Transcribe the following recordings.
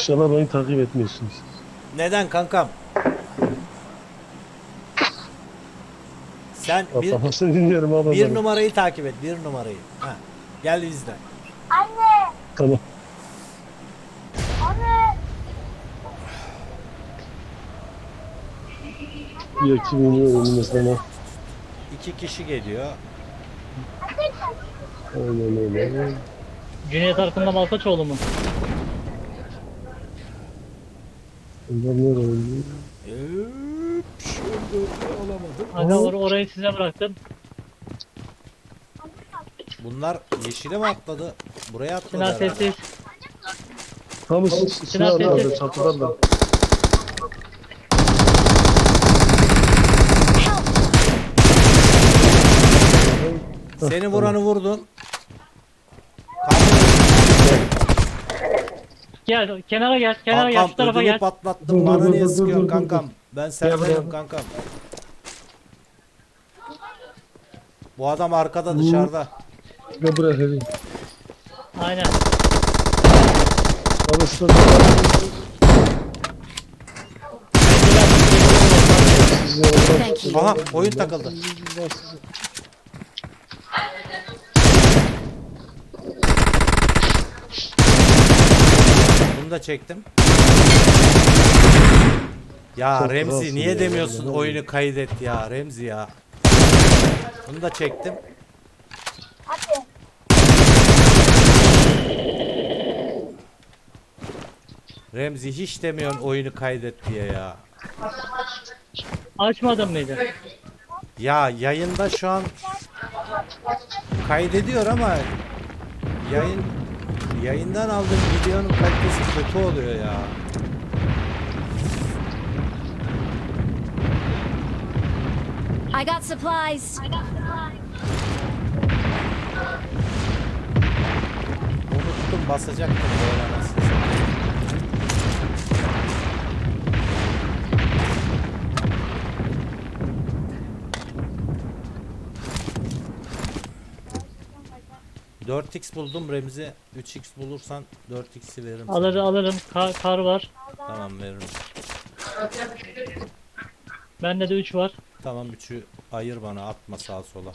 İnşallah beni takip etmiyorsunuz. Neden kankam? Sen bir, dinliyorum abi. bir numarayı takip et. Bir numarayı. Ha. Gel bizden. Anne. Tamam. Anne. Bir ekip iniyor önümüzden ha. İki kişi geliyor. Aynen öyle. Cüneyt Arkın'da Malkaçoğlu mu? Bunlar nereye? Üp, şöyle alamadım. Agalar orayı size bıraktım. Bunlar yeşile mi atladı? Buraya atladı Sinan herhalde. sessiz. Tam Sinan silah sessiz. nerede? Çatıdan da. Seni vuranı vurdun. Gel kenara gel. Kenara gel. Şu Kankam tarafa ödümü gel. patlattım. Dur, Bana dur, niye sıkıyorsun kankam? Ben serdeyim kankam. Bu adam arkada dışarıda. Gel buraya hadi. Aynen. Thank you. Aha oyun takıldı. Da çektim. Ya Çok Remzi niye ya, demiyorsun vallahi. oyunu kaydet ya Remzi ya. Bunu da çektim. Hadi. Remzi hiç demiyorsun oyunu kaydet diye ya. Açmadın mıydı? Ya yayında şu an kaydediyor ama yayın yayından aldığım videonun kalitesi kötü oluyor ya. I got supplies. Unuttum basacaktım böyle anasını satayım. ...4x buldum Remzi. 3x bulursan 4x'i veririm. sana. Alır alırım. Kar, kar var. Tamam veririm. Bende de 3 var. Tamam 3'ü ayır bana atma sağa sola.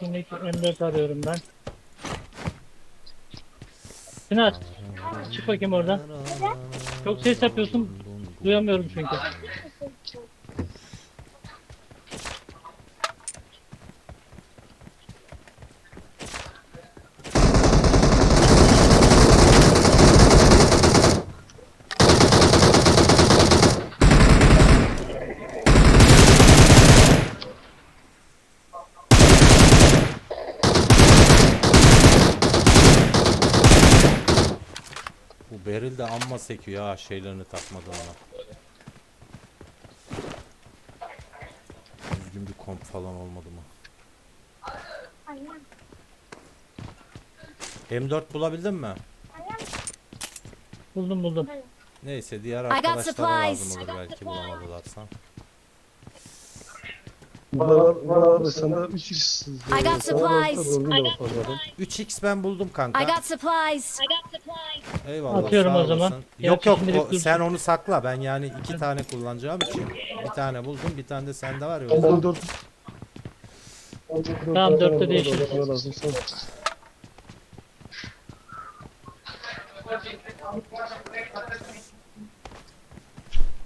Şimdi M4 arıyorum ben. Sinan. Çık bakayım oradan. Çok ses yapıyorsun. Duyamıyorum çünkü. Beril de amma sekiyor ha şeylerini takmadan ona. Düzgün bir komp falan olmadı mı? M4 bulabildin mi? Buldum buldum. Neyse diğer arkadaşlara lazım olur belki bulamadılarsa. Bunlar bunlar abi sende 3 x. I got supplies. 3x ben buldum kanka. I got supplies. Eyvallah. Atıyorum sağ o zaman. olasın. Yok yok şimdilik o- dur. sen onu sakla. Ben yani iki tane kullanacağım için bir tane buldum bir tane de sende var ya. 14. Tamam, dörtte değişiriz.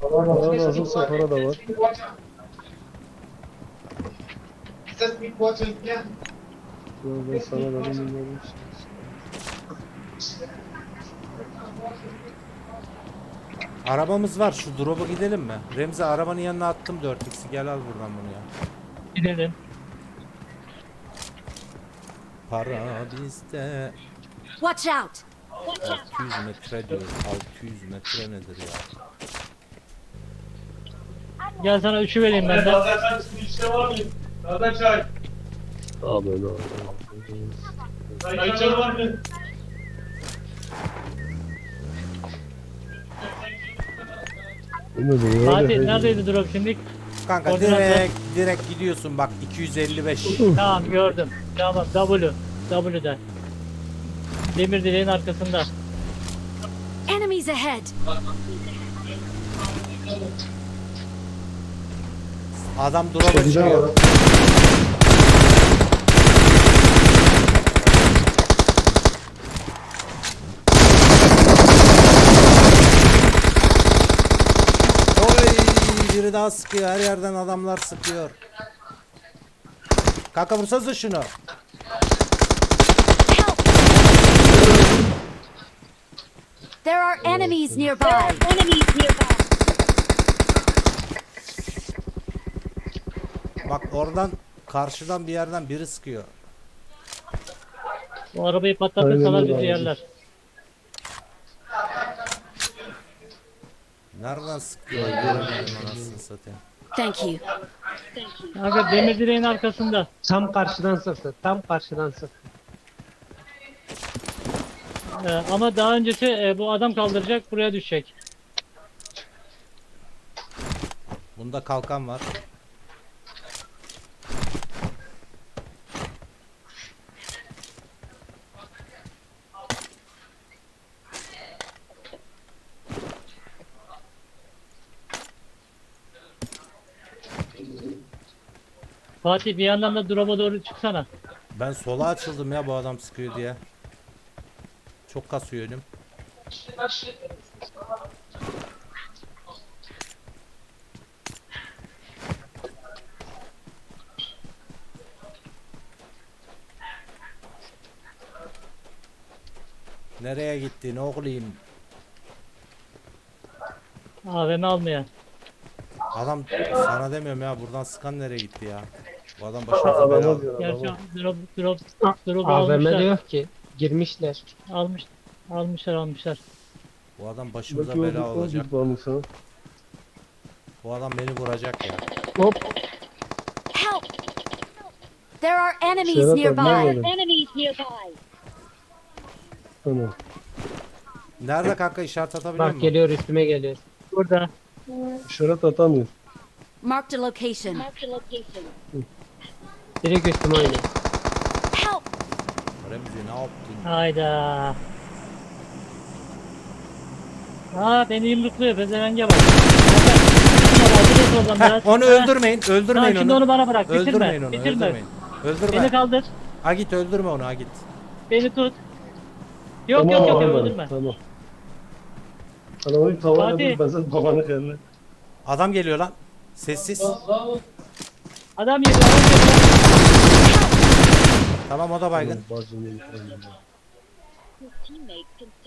Para lazımsa para da var. Ben sana vereyim bilmiyorum. Arabamız var şu drop'a gidelim mi? Remzi arabanın yanına attım 4x'i gel al buradan bunu ya. Gidelim. Para bizde. Watch out. 600 metre diyor. 600 metre nedir ya? Gel sana 3'ü vereyim ben de. Zaten çay. Abi öyle abi. Çay var mı? Diyor? Fatih neredeydi drop şimdi? Kanka Koordinat ver. direkt direkt gidiyorsun bak 255. Tamam gördüm. Tamam W. W'den. Demir direğin arkasında. Enemies ahead. Adam drop'a daha çıkıyor. var. Oy biri daha sıkıyor. Her yerden adamlar sıkıyor. Kanka vursanıza şunu. Help! There are enemies nearby. Bak oradan karşıdan bir yerden biri sıkıyor. O arabayı patlatırsalar bizi yerler. Nereden sıkıyor? Göremedim anasını satayım. Thank you. Kanka demir direğin arkasında. Tam karşıdan sıktı. Tam karşıdan sıktı. Ee, ama daha öncesi e, bu adam kaldıracak buraya düşecek. Bunda kalkan var. Fatih bir yandan da drop'a doğru çıksana. Ben sola açıldım ya bu adam sıkıyor diye. Çok kasıyor önüm. Nereye gittin oğlum? AVM almaya. Adam sana demiyorum ya buradan sıkan nereye gitti ya? Bu adam başımıza bela. diyor Gerçi drop drop drop AVM almışlar. de yok ki. Girmişler. Almış almışlar almışlar. Bu adam başımıza bela olacak. Bu adam beni vuracak ya. Hop. Help! There are enemies Serhat abi ne nearby. böyle? Enemies nearby. Tamam. Nerede kanka işaret atabiliyor Bak musun? geliyor üstüme geliyor. Burada. İşaret atamıyor. Marked a location. Direkt üstüme. Help! Remzi ne yaptın? Hayda. Aa beni yumrukluyor pezevenge bak. Biraz. Onu öldürmeyin, Tamam öldürmeyin şimdi onu. onu bana bırak. Bitirme. Öldürmeyin onu, Bitirme. öldürmeyin. Öldürme. Beni kaldır. Ha git öldürme onu, ha git. Beni tut. Yok Tamam, yok yok tamam, öldürme. Tamam. Adamı bir tavana Fatih. dur ben babanı kendine. Adam geliyor lan. Sessiz. Adam yedi adam yedi. Tamam o da baygın.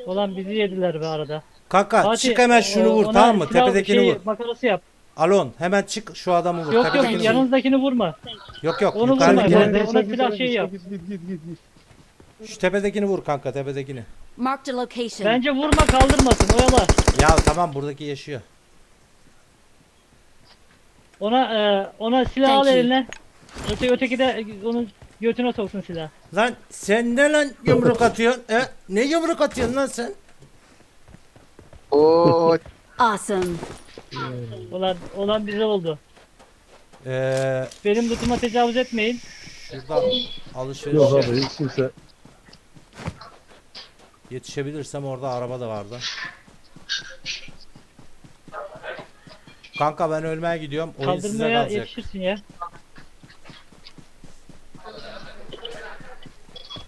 Ulan bizi yediler be arada. Kanka Fatih, çık hemen şunu vur ona tamam mı? silah Tepedekini şeyi, vur. Makarası yap. Alon hemen çık şu adamı vur. Yok yok Tepedekini vur. yanınızdakini vurma. Yok yok Onu yukarıdakini- vurma, Gel, Ona silah gel, yap. Git git git git. git. Şu tepedekini vur kanka tepedekini. Marked a location. Bence vurma kaldırmasın oyala. Ya tamam buradaki yaşıyor. Ona e, ona silah Thank al you. eline. Öte, öteki de onun götüne soksun silah. Lan sen ne lan yumruk atıyorsun? He? Ne yumruk atıyorsun lan sen? Awesome. Olan olan bize oldu. Ee, Benim lootuma tecavüz etmeyin. şuradan alışveriş Yok yap- abi hiç kimse. Yetişebilirsem orada araba da vardı. Kanka ben ölmeye gidiyorum. Oyun size Kaldırmaya kalacak. yetişirsin ya.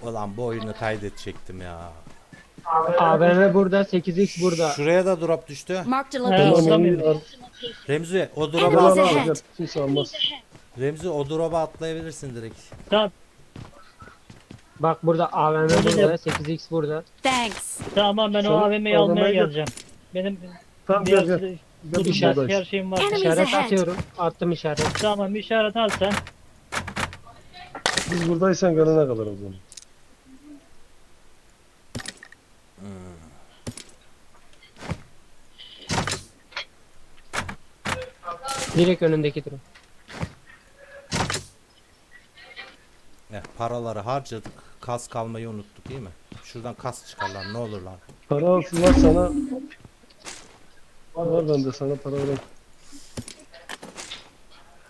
Ulan bu oyunu kaydedecektim ya. AVM burada. 8x burada. Şuraya da drop düştü. Marked a location. Remzi o Gel drop'a Enemies al atla. al gel. ahead. Kimse almaz. Remzi o drop'a atlayabilirsin direkt. Tamam, Bak burada AVM burada. yap. 8x burada. Thanks. tamam ben o Sonra AVM'yi AVM'ye almaya gel. geleceğim. Benim Tamam biraz gel gel. Gel Dur, biz her, buradayız. her şeyim var. Enemies İşaret ahead. atıyorum. Attım işaret. Tamam bir işaret al sen. Biz buradaysan gelene kadar o zaman. Direkt önündeki durum. Ne, paraları harcadık. Kas kalmayı unuttuk değil mi? Şuradan kas çıkar lan ne olur lan. Para alsınlar sana. Var bende sana para vereyim.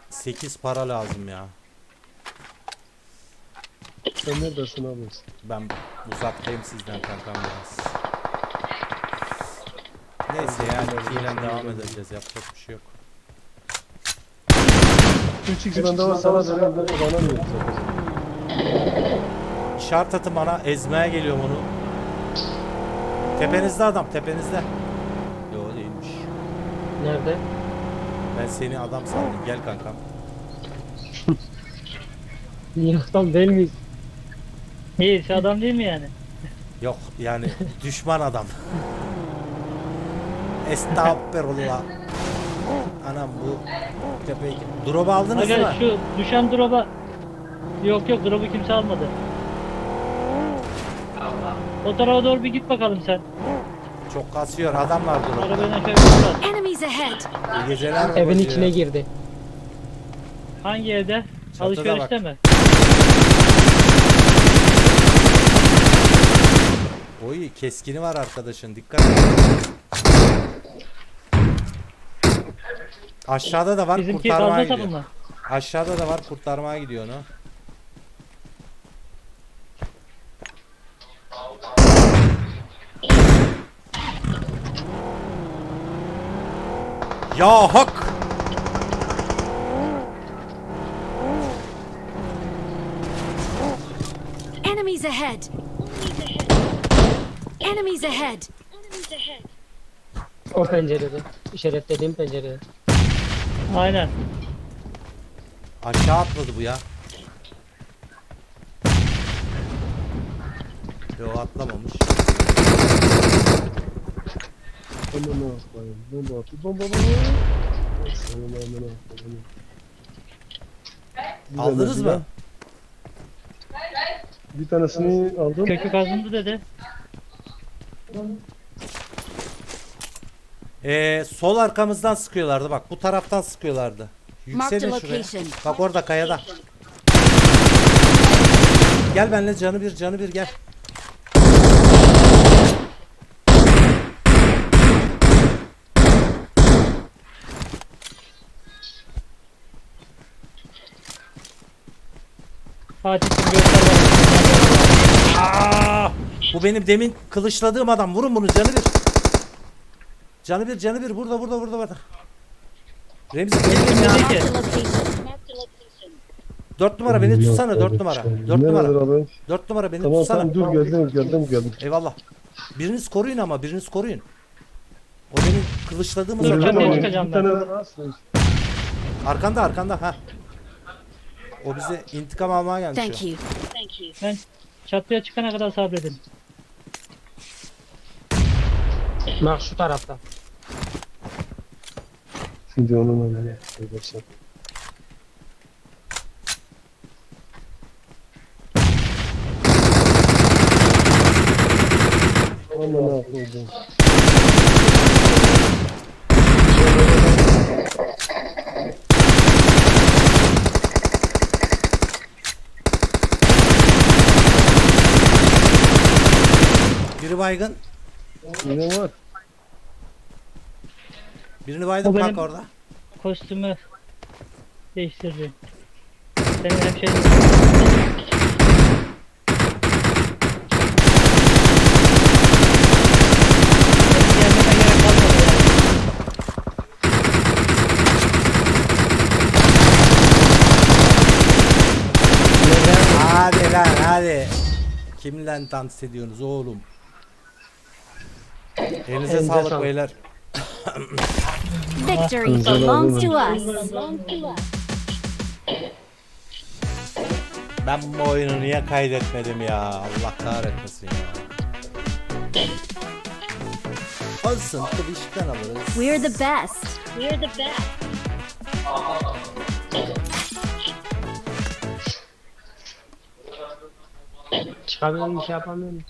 8 para lazım ya. Sen neredesin abi? Ben uzaktayım sizden kankam biraz. Neyse ya ikiyle devam edeceğiz yapacak bir şey yok. 3x bende var sana ben bana mı yoksa? İşaret atın bana ezmeye geliyorum onu. Tepenizde adam tepenizde. Yo değilmiş. Nerede? Ben seni adam sandım gel kankam. Niye adam değil miyiz? İyi şu adam değil mi yani? Yok yani düşman adam. Estağfurullah. Anam bu tepeyi... Drop'u aldınız mi? Aga şu düşen drop'a Yok yok drop'u kimse almadı. O tarafa doğru bir git bakalım sen. Çok kasıyor adamlar drop'ta. Arabayla şöyle bir bak. Enemies ahead! İyi geceler Evin babacığım. içine girdi. Hangi evde? Çatıda Alışverişte bak. mi? Oy keskini var arkadaşın dikkat et. Aşağıda da var Bizimki kurtarmaya gidiyor. sapı mı? Aşağıda da var kurtarmaya gidiyor onu. Ya hak! Enemies ahead! Enemies ahead! O pencerede. İşaretlediğim pencerede. Aynen. Aşağı atladı bu ya. Yo atlamamış. Bomba attı. Bomba bomba. Amına koyayım. Bir Aldınız tanesi mı? Bir tanesini aldım. Kökü kazındı dedi. Ee, sol arkamızdan sıkıyorlardı bak bu taraftan sıkıyorlardı. Yükselin şuraya. Bak orada kayada. Gel benimle canı bir canı bir gel. Fatih'im göster bana. Bu benim demin kılıçladığım adam. Vurun bunu canı bir. Canı bir canı bir burada burada burada burada. Remzi gelin ya. Dedi Marked ki. a location. Dört numara beni tutsana dört numara. Dört numara. Dört numara beni Tamam tutsana. tamam dur geldim geldim geldim. Eyvallah. Biriniz koruyun ama biriniz koruyun. O benim kılıçladığımız Dur, adam. çatıya Tamam, çıkacağım bir ben. tane daha asla. Arkanda arkanda ha. O bize intikam almaya gelmiş. Thank o. you. Ben çatıya çıkana kadar sabredin. Bak şu tarafta. Şimdi onun amına koyarsan. Amına koydum. Biri baygın. Yine var. Birini baydım O benim- kanka orada. Kostümü değiştireceğim. Senin hem şey Gelmeme gerek kalmadı ya. Hadi lan hadi. Kimle dans ediyorsunuz oğlum? Elinize Elinize sağlık sağlık. beyler. Victory belongs to us. Ben bu oyunu niye kaydetmedim ya? Allah kahretmesin ya. Olsun Twitch'ten alırız. We're the best. We're the best. Çıkamıyorum bir şey yapamıyorum.